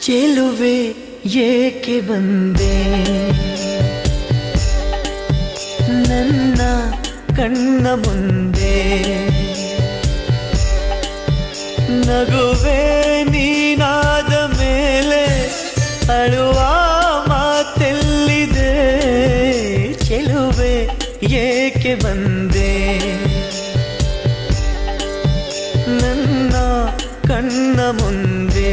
ಚೆಲುವೆ ಏಕೆ ಬಂದೆ? ನನ್ನ ಕಣ್ಣ ಮುಂದೆ ನಗುವೆ ನೀನಾದ ಮೇಲೆ ಅಳುವ ಮಾತೆಲ್ಲಿದೆ? ಚೆಲುವೆ ಏಕೆ ಬಂದೆ? ನನ್ನ ಕಣ್ಣ ಮುಂದೆ